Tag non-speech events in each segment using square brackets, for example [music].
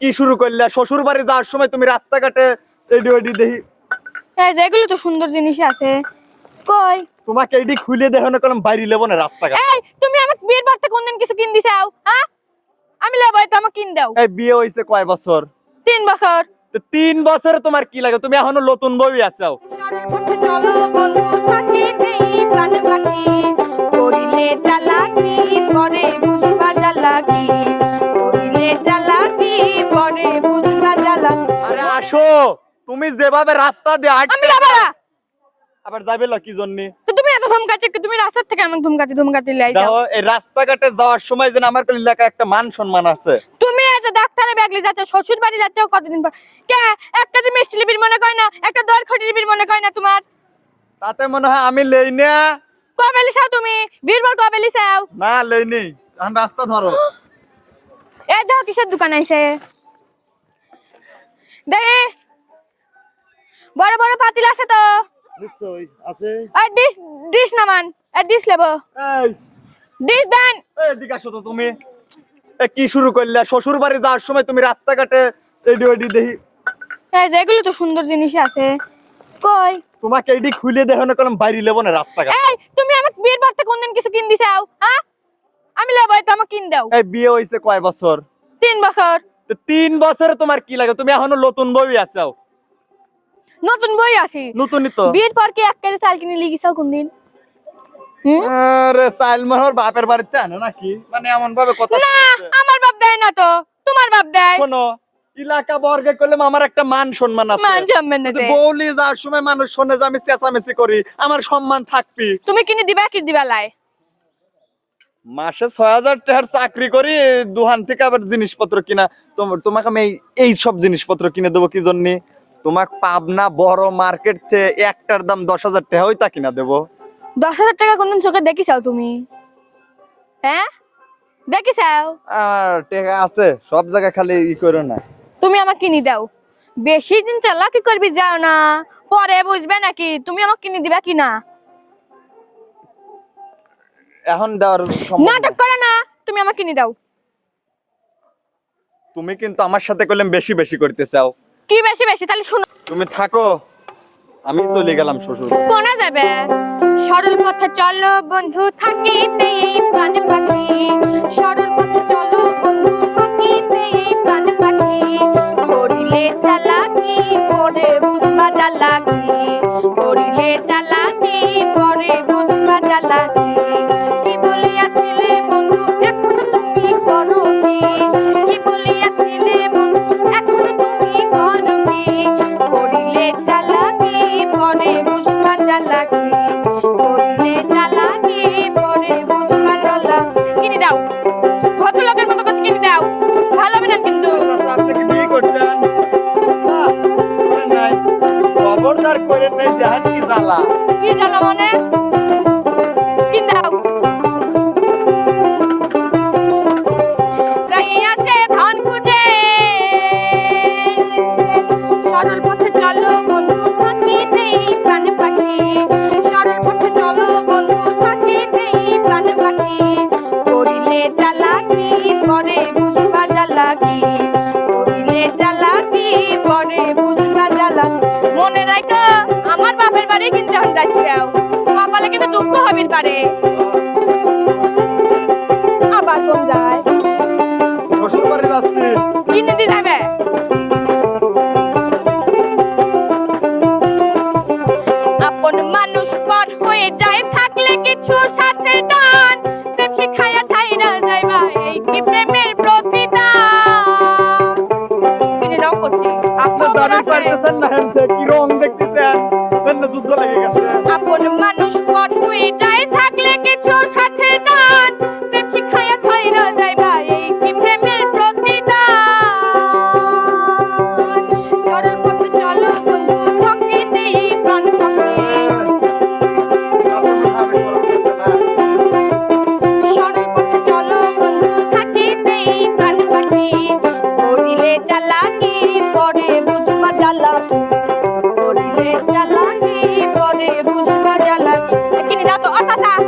কি শুরু করলে? শ্বশুর বাড়ি যাওয়ার সময় তুমি রাস্তাঘাটে এডি ওডি দেখি। এগুলো তো সুন্দর জিনিস আছে। কই? তোমাকে এডি খুলে দেখো না কলম বাইরে লেবো না রাস্তাঘাট। এই তুমি আমাকে বিয়ের বাড়তে কোনদিন কিছু কিন দিছাও হ্যাঁ আমি লেবো তো আমাকে কিন দাও। এই বিয়ে হইছে কয় বছর? তিন বছর। তো তিন বছরে তোমার কি লাগে? তুমি এখনও নতুন বউই আছো। চলো বন্ধু থাকি নেই প্রাণ পাখি আসো। তুমি যেভাবে রাস্তা দিয়ে আমি যাব না। আবার যাবে না কি জন্য? তো তুমি এত ধমকাচ্ছ কি তুমি রাস্তার থেকে আমাকে ধমকাতে ধমকাতে লাই যাও। দেখো এই রাস্তাঘাটে যাওয়ার সময় যেন আমার কোন এলাকায় একটা মান সম্মান আছে। তুমি একটা ডাক্তারে ব্যাগলি যাচ্ছ শ্বশুর বাড়ি যাচ্ছ কতদিন পর? কে? একটা যে মিষ্টি লিবির মনে কয় না একটা দর খটি লিবির মনে কয় না তোমার? তাতে মনে হয় আমি লেই না। কবে লিসাও তুমি? বীরবল কবে লিসাও? না লেই নেই এখন রাস্তা ধরো। [gasps] এ দেখো কিসের দোকান আইছে দেখি নিশ্চয়ই আছে? আর ডিশ ডিশ নামান আর ডিশ লেবো। এই। ডিশ দেন। এই আসো তো তুমি। এ কি শুরু করলে? শ্বশুর বাড়ি যাওয়ার সময় তুমি রাস্তাঘাটে এডি ওডি দেখি। এই যে এগুলো তো সুন্দর জিনিস আছে। কই? তোমাকে এডি খুলে দেখো না কলম বাইরে লেবো না রাস্তাঘাট। এই তুমি আমাকে বিয়ের বাড়তে কোনদিন কিছু কিন দিছাও হ্যাঁ আমি লেবো তো আমাকে কিন দাও। এই বিয়ে হইছে কয় বছর? তিন বছর। তিন বছরে তোমার কি লাগে? তুমি এখনও নতুন বউই আছো। নতুন বই আসি। নতুনই তো। বিয়ের পর কি এক কেজি চাল কিনে কোনদিন? হুম? আরে সাইল মনোহর বাপের বাড়িতে আনো নাকি? মানে এমন ভাবে কথা না আমার বাপ দেয় না তো। তোমার বাপ দেয়? শোনো এলাকা বর্গে করলে আমার একটা মান সম্মান আছে। মান সম্মান আছে। বৌলি যাওয়ার সময় মানুষ শোনে যে আমি চেঁচামেচি করি আমার সম্মান থাকবি। তুমি কিনে দিবা কি দিবা লাই? মাসে ছয় হাজার টাকার চাকরি করি দুহান থেকে আবার জিনিসপত্র কিনা। তোমাকে আমি এই- এই সব জিনিসপত্র কিনে দেবো কি জন্য? তোমাকে পাবনা বড় মার্কেট থেকে একটার দাম দশ হাজার টাকা ওই তা কিনা দেবো? দশ হাজার টাকা কোনদিন চোখে দেখিছাও তুমি? হ্যাঁ? দেখিছাও? আর টাকা আছে সব জায়গায় খালি ই করো না। তুমি আমাকে কিনে দাও। বেশি দিন চালাকি করবি যাও না। পরে বুঝবে নাকি তুমি আমাকে কিনে দিবা কি না এখন দেওয়ার। নাটক করে না তুমি আমাকে কিনে দাও। তুমি কিন্তু আমার সাথে করলাম বেশি বেশি করতে চাও। কি বেশি বেশি? তাহলে শুনো। তুমি থাকো। আমি চলে গেলাম শ্বশুর। কোনা যাবে? সরল পথে চলো বন্ধু থাকিতে এই প্রাণ পাখি। সরল পথে চলো বন্ধু থাকিতে এই প্রাণ পাখি। করিলে চালাকি পরে বুঝবা চালাকি জ্বালা। কি জানো মনে? কিন্তু এখন কপালে কিন্তু দুঃখ হবির পারে আবার কোন যায় শ্বশুর বাড়ি যাচ্ছি কিনে দিয়ে যাবে? আপন মানুষ পর হয়ে যায় থাকলে কিছু সাথে টান প্রেম শিখাইয়া ছাইরা যাইবা এই কি প্রেমের প্রতিদান? কিনে দাও করছি আপনি জানেন পারতেছেন না কি রং দেখতেছেন? যুদ্ধ লেগে গেছে। আপন মানুষ পথ হয়ে যায় থাকলে কিছু করিলে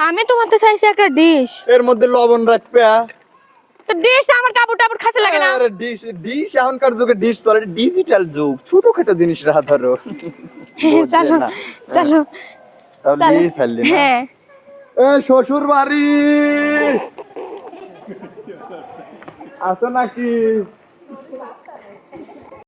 আমি তোমাকে চাইছি একটা ডিশ এর মধ্যে লবণ রাখবে তো ডিশ আমার কাপড় টাপড় খাতে লাগে না। আরে ডিশ ডিশ এখনকার যুগে ডিশ চলে ডিজিটাল যুগ। ছোটখাটো জিনিস রাখা ধরো। [laughs] চলো চলো। তাহলে চলো। এই ছাড়লি হ্যাঁ। এ শ্বশুর বাড়ি আসো নাকি?